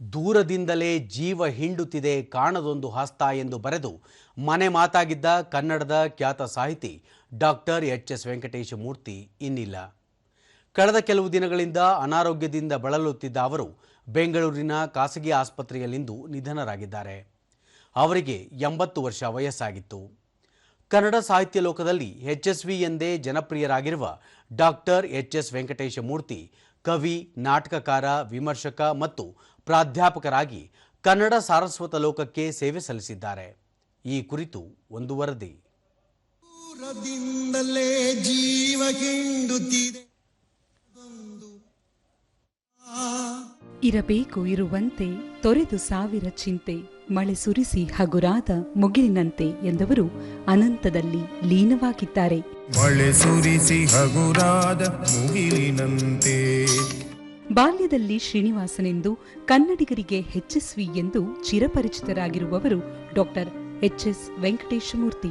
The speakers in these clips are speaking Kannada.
ದೂರದಿಂದಲೇ ಜೀವ ಹಿಂಡುತ್ತಿದೆ ಕಾಣದೊಂದು ಹಸ್ತ ಎಂದು ಬರೆದು ಮನೆ ಮಾತಾಗಿದ್ದ ಕನ್ನಡದ ಖ್ಯಾತ ಸಾಹಿತಿ doctor H S Venkatesha Murthy ಇನ್ನಿಲ್ಲ. ಕಳೆದ ಕೆಲವು ದಿನಗಳಿಂದ ಅನಾರೋಗ್ಯದಿಂದ ಬಳಲುತ್ತಿದ್ದ ಅವರು ಬೆಂಗಳೂರಿನ ಖಾಸಗಿ ಆಸ್ಪತ್ರೆಯಲ್ಲಿಂದು ನಿಧನರಾಗಿದ್ದಾರೆ. ಅವರಿಗೆ ಎಂಬತ್ತು ವರ್ಷ ವಯಸ್ಸಾಗಿತ್ತು. ಕನ್ನಡ ಸಾಹಿತ್ಯ ಲೋಕದಲ್ಲಿ ಎಚ್ ಎಸ್ ವಿ ಎಂದೇ ಜನಪ್ರಿಯರಾಗಿರುವ doctor H S Venkatesha Murthy ಕವಿ, ನಾಟಕಕಾರ, ವಿಮರ್ಶಕ ಮತ್ತು ಪ್ರಾಧ್ಯಾಪಕರಾಗಿ ಕನ್ನಡ ಸಾರಸ್ವತ ಲೋಕಕ್ಕೆ ಸೇವೆ ಸಲ್ಲಿಸಿದ್ದಾರೆ. ಈ ಕುರಿತು ಒಂದು ವರದಿ. ಜೀವ ಇರಬೇಕು ಇರುವಂತೆ ತೊರೆದು ಸಾವಿರ ಚಿಂತೆ ಮಳೆ ಸುರಿಸಿ ಹಗುರಾದ ಮುಗಿಲಿನಂತೆ ಎಂದವರು ಅನಂತದಲ್ಲಿ ಲೀನವಾಗಿದ್ದಾರೆ. ಮಳೆ ಸುರಿಸಿ ಹಗುರಾದ ಮುಗಿಲಿನಂತೆ. ಬಾಲ್ಯದಲ್ಲಿ ಶ್ರೀನಿವಾಸನೆಂದು ಕನ್ನಡಿಗರಿಗೆ ಹೆಚ್ಎಸ್ವಿ ಎಂದು ಚಿರಪರಿಚಿತರಾಗಿರುವವರು ಡಾಕ್ಟರ್ ಎಚ್ಎಸ್ ವೆಂಕಟೇಶಮೂರ್ತಿ.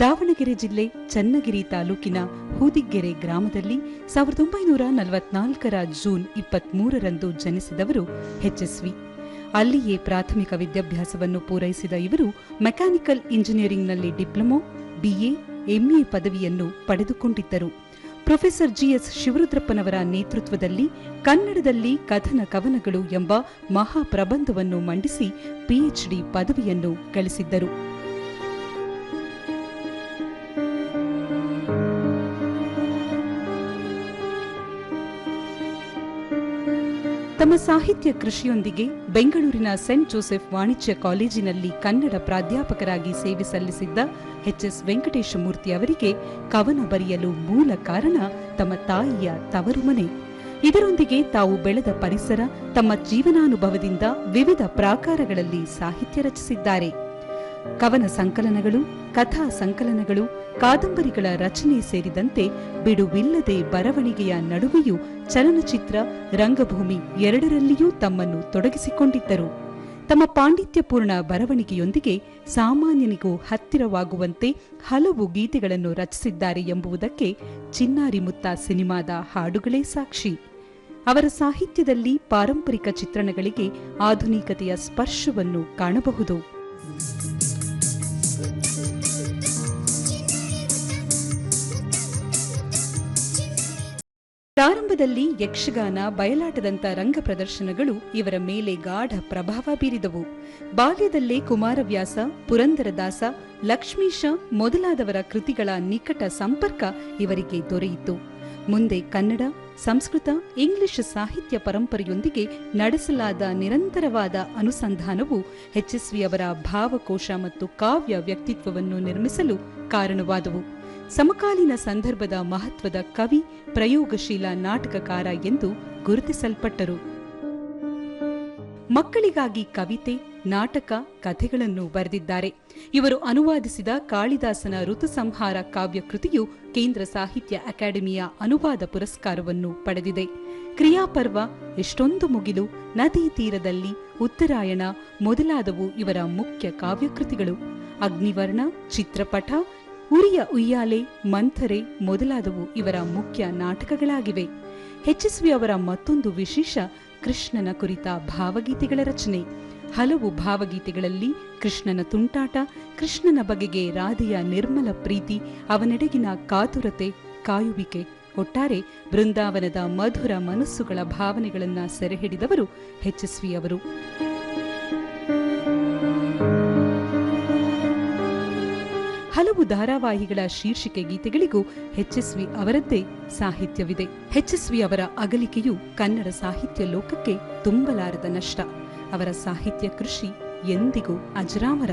ದಾವಣಗೆರೆ ಜಿಲ್ಲೆ ಚನ್ನಗಿರಿ ತಾಲೂಕಿನ ಹೂದಿಗೆರೆ ಗ್ರಾಮದಲ್ಲಿ ಸಾವಿರದ ಒಂಬೈನೂರ ನಲವತ್ನಾಲ್ಕರ ಜೂನ್ ಇಪ್ಪತ್ಮೂರರಂದು ಜನಿಸಿದವರು ಹೆಚ್ಎಸ್ವಿ. ಅಲ್ಲಿಯೇ ಪ್ರಾಥಮಿಕ ವಿದ್ಯಾಭ್ಯಾಸವನ್ನು ಪೂರೈಸಿದ ಇವರು ಮೆಕ್ಯಾನಿಕಲ್ ಇಂಜಿನಿಯರಿಂಗ್ನಲ್ಲಿ ಡಿಪ್ಲೊಮೊ ಬಿಎ ಎಂಎ ಪದವಿಯನ್ನು ಪಡೆದುಕೊಂಡಿದ್ದರು. ಪ್ರೊಫೆಸರ್ ಜಿಎಸ್ ಶಿವರುದ್ರಪ್ಪನವರ ನೇತೃತ್ವದಲ್ಲಿ ಕನ್ನಡದಲ್ಲಿ ಕಥನ ಕವನಗಳು ಎಂಬ ಮಹಾಪ್ರಬಂಧವನ್ನು ಮಂಡಿಸಿ ಪಿಎಚ್ಡಿ ಪದವಿಯನ್ನು ಗಳಿಸಿದ್ದರು. ತಮ್ಮ ಸಾಹಿತ್ಯ ಕೃಷಿಯೊಂದಿಗೆ ಬೆಂಗಳೂರಿನ ಸೆಂಟ್ ಜೋಸೆಫ್ ವಾಣಿಜ್ಯ ಕಾಲೇಜಿನಲ್ಲಿ ಕನ್ನಡ ಪ್ರಾಧ್ಯಾಪಕರಾಗಿ ಸೇವೆ ಸಲ್ಲಿಸಿದ್ದ ಎಚ್ಎಸ್ ವೆಂಕಟೇಶಮೂರ್ತಿ ಅವರಿಗೆ ಕವನ ಬರೆಯಲು ಮೂಲ ಕಾರಣ ತಮ್ಮ ತಾಯಿಯ ತವರು ಮನೆ ಇದರೊಂದಿಗೆ ತಾವು ಬೆಳೆದ ಪರಿಸರ, ತಮ್ಮ ಜೀವನಾನುಭವದಿಂದ ವಿವಿಧ ಪ್ರಾಕಾರಗಳಲ್ಲಿ ಸಾಹಿತ್ಯ ರಚಿಸಿದ್ದಾರೆ. ಕವನ ಸಂಕಲನಗಳು, ಕಥಾ ಸಂಕಲನಗಳು, ಕಾದಂಬರಿಗಳ ರಚನೆ ಸೇರಿದಂತೆ ಬಿಡುವಿಲ್ಲದೆ ಬರವಣಿಗೆಯ ನಡುವೆಯೂ ಚಲನಚಿತ್ರ, ರಂಗಭೂಮಿ ಎರಡರಲ್ಲಿಯೂ ತಮ್ಮನ್ನು ತೊಡಗಿಸಿಕೊಂಡಿದ್ದರು. ತಮ್ಮ ಪಾಂಡಿತ್ಯಪೂರ್ಣ ಬರವಣಿಗೆಯೊಂದಿಗೆ ಸಾಮಾನ್ಯನಿಗೂ ಹತ್ತಿರವಾಗುವಂತೆ ಹಲವು ಗೀತೆಗಳನ್ನು ರಚಿಸಿದ್ದಾರೆ ಎಂಬುದಕ್ಕೆ ಚಿನ್ನಾರಿ ಮುತ್ತ ಸಿನಿಮಾದ ಹಾಡುಗಳೇ ಸಾಕ್ಷಿ. ಅವರ ಸಾಹಿತ್ಯದಲ್ಲಿ ಪಾರಂಪರಿಕ ಚಿತ್ರಣಗಳಿಗೆ ಆಧುನಿಕತೆಯ ಸ್ಪರ್ಶವನ್ನು ಕಾಣಬಹುದು. ಪ್ರಾರಂಭದಲ್ಲಿ ಯಕ್ಷಗಾನ, ಬಯಲಾಟದಂತ ರಂಗ ಪ್ರದರ್ಶನಗಳು ಇವರ ಮೇಲೆ ಗಾಢ ಪ್ರಭಾವ ಬೀರಿದವು. ಬಾಲ್ಯದಲ್ಲೇ ಕುಮಾರವ್ಯಾಸ, ಪುರಂದರದಾಸ, ಲಕ್ಷ್ಮೀಶ ಮೊದಲಾದವರ ಕೃತಿಗಳ ನಿಕಟ ಸಂಪರ್ಕ ಇವರಿಗೆ ದೊರೆಯಿತು. ಮುಂದೆ ಕನ್ನಡ, ಸಂಸ್ಕೃತ, ಇಂಗ್ಲಿಷ್ ಸಾಹಿತ್ಯ ಪರಂಪರೆಯೊಂದಿಗೆ ನಡೆಸಲಾದ ನಿರಂತರವಾದ ಅನುಸಂಧಾನವು ಅವರ ಭಾವಕೋಶ ಮತ್ತು ಕಾವ್ಯ ವ್ಯಕ್ತಿತ್ವವನ್ನು ನಿರ್ಮಿಸಲು ಕಾರಣವಾದವು. ಸಮಕಾಲೀನ ಸಂದರ್ಭದ ಮಹತ್ವದ ಕವಿ, ಪ್ರಯೋಗಶೀಲ ನಾಟಕಕಾರ ಎಂದು ಗುರುತಿಸಲ್ಪಟ್ಟರು. ಮಕ್ಕಳಿಗಾಗಿ ಕವಿತೆ, ನಾಟಕ, ಕಥೆಗಳನ್ನು ಬರೆದಿದ್ದಾರೆ. ಇವರು ಅನುವಾದಿಸಿದ ಕಾಳಿದಾಸನ ಋತುಸಂಹಾರ ಕಾವ್ಯ ಕೃತಿಯು ಕೇಂದ್ರ ಸಾಹಿತ್ಯ ಅಕಾಡೆಮಿಯ ಅನುವಾದ ಪುರಸ್ಕಾರವನ್ನು ಪಡೆದಿದೆ. ಕ್ರಿಯಾಪರ್ವ, ಎಷ್ಟೊಂದು ಮುಗಿಲು, ನದಿ ತೀರದಲ್ಲಿ ಉತ್ತರಾಯಣ ಮೊದಲಾದವು ಇವರ ಮುಖ್ಯ ಕಾವ್ಯಕೃತಿಗಳು. ಅಗ್ನಿವರ್ಣ, ಚಿತ್ರಪಟ ಉರಿಯ ಉಯ್ಯಾಲೆ, ಮಂಥರೆ ಮೊದಲಾದವು ಇವರ ಮುಖ್ಯ ನಾಟಕಗಳಾಗಿವೆ. ಹೆಚ್ಎಸ್ವಿ ಅವರ ಮತ್ತೊಂದು ವಿಶೇಷ ಕೃಷ್ಣನ ಕುರಿತ ಭಾವಗೀತೆಗಳ ರಚನೆ. ಹಲವು ಭಾವಗೀತೆಗಳಲ್ಲಿ ಕೃಷ್ಣನ ತುಂಟಾಟ, ಕೃಷ್ಣನ ಬಗೆಗೆ ರಾಧೆಯ ನಿರ್ಮಲ ಪ್ರೀತಿ, ಅವನೆಡೆಗಿನ ಕಾತುರತೆ, ಕಾಯುವಿಕೆ. ಒಟ್ಟಾರೆ ಬೃಂದಾವನದ ಮಧುರ ಮನಸ್ಸುಗಳ ಭಾವನೆಗಳನ್ನು ಸೆರೆಹಿಡಿದವರು ಎಚ್ಎಸ್ವಿ ಅವರು. ಧಾರಾವಾಹಿಗಳ ಶೀರ್ಷಿಕೆ ಗೀತೆಗಳಿಗೂ ಎಚ್ಎಸ್ವಿ ಅವರದ್ದೇ ಸಾಹಿತ್ಯವಿದೆ. ಎಚ್ಎಸ್ವಿ ಅವರ ಅಗಲಿಕೆಯು ಕನ್ನಡ ಸಾಹಿತ್ಯ ಲೋಕಕ್ಕೆ ತುಂಬಲಾರದ ನಷ್ಟ. ಅವರ ಸಾಹಿತ್ಯ ಕೃಷಿ ಎಂದಿಗೂ ಅಜರಾಮರ.